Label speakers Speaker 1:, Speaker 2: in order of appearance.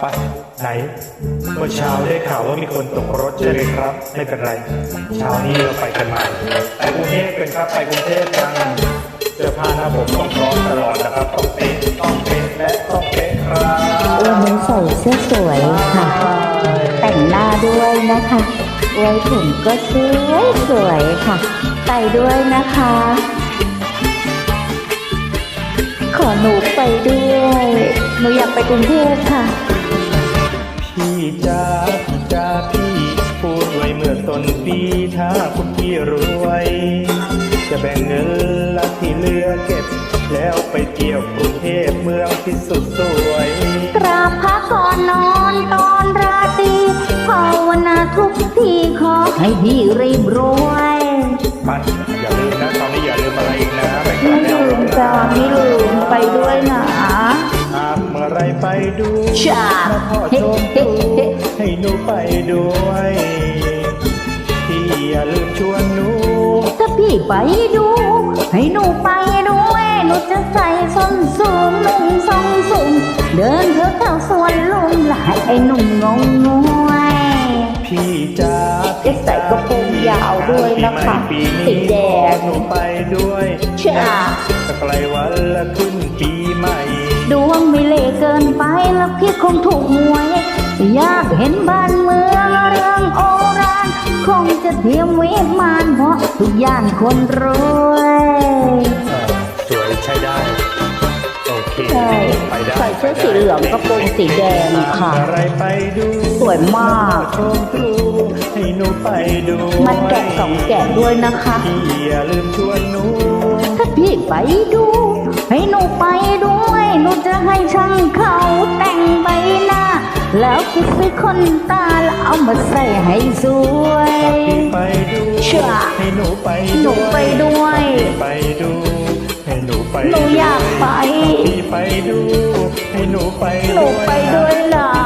Speaker 1: ไปไหน เมื่อเช้าได้ข่าวว่ามีคนตกรถใช่ไหมครับ ไม่เป็นไร เช้านี้เราไปกันใหม่ไปกรุงเทพกันครับไปกรุงเทพกันเสื้อผ้าหน้าผมต้องพร้อมตลอดนะครับต้องเป๊ะต้องเป๊ะและต้องเป๊ะครับ
Speaker 2: วันนี้ใส่เสื้อสวยค่ะ แต่งหน้าด้วยนะคะไว้ผมก็สวยสวยค่ะ ไปด้วยนะคะ ขอหนูไปด้วย หนูอยากไปกรุงเทพค่ะ
Speaker 1: พี่จ้าพี่จ้าพี่พูดไว้เมื่อต้นปีถ้าคุณพี่รวย จะแบ่งเงินละที่เหลือเก็บ แล้วไปเที่ยวกรุงเทพเมืองที่สุดสวย
Speaker 2: กราบพระก่อนนอนตอนราตรีภาวนาทุกทีขอให้พี่รีบรวย
Speaker 1: มันอย่าลืมนะตอนนี้อย่าลืมอะไรอีกนะไปก
Speaker 2: ไม่
Speaker 1: ลับแนว
Speaker 2: ลื
Speaker 1: ร้อ
Speaker 2: ม
Speaker 1: น
Speaker 2: จ้า
Speaker 1: นะ
Speaker 2: ไม่ลืมไปด้วยนะ
Speaker 1: หากเมื่อ ไรไปดู
Speaker 2: จ้า
Speaker 1: นะพ่อ
Speaker 2: เฮ้
Speaker 1: ชม
Speaker 2: เฮ้
Speaker 1: ดู
Speaker 2: เฮ้
Speaker 1: ให้หนูไปด้วย พี่อย่าลืมชวนหนู
Speaker 2: ถ้าพี่ไปดู ให้หนูไปด้วย หนูจะใส่ส้นสูงนุ่งทรงสูงเดินเถอะเข้าสวนลุงและให้ไอ้หนุ่มงงงวย
Speaker 1: พี่จ้า
Speaker 2: จะใส่กระโปรงยาวด้วยนะคะ
Speaker 1: ปีใหม่
Speaker 2: สีแดง
Speaker 1: หนูไปด้วย
Speaker 2: จ้า
Speaker 1: จะไกลวันละขึ้น
Speaker 2: คงถูกหวย อยากเห็นบ้านเมืองเรื่องโอรานคงจะเทียมวิมานเพราะทุกอย่างคนรวย
Speaker 1: เออสวยใช้ได้ โอเค
Speaker 2: ใช่
Speaker 1: ไปได้
Speaker 2: ใส่เสื้อสีเหลืองกระโปรงสีแดงค่ะ
Speaker 1: อะไรไปดู
Speaker 2: สวยมาก
Speaker 1: ชมครูให้หนูไปดู
Speaker 2: มันแกะสองแกะด้วยนะคะ
Speaker 1: พี่อย่าลืมชวนหนู
Speaker 2: ถ้าพี่ไปดู แล้วคิดซื้อคนตาแล้วเอามาใส่ให้สวย
Speaker 1: พี่ไปดู
Speaker 2: เชื่อ
Speaker 1: ให้หนูไป
Speaker 2: หนูไปด้วย
Speaker 1: พี่ไปดูให้หนูไป
Speaker 2: หนูอยากไป
Speaker 1: พี่ไปดูให้หนูไป
Speaker 2: หนูไปด้วยนะ
Speaker 1: พ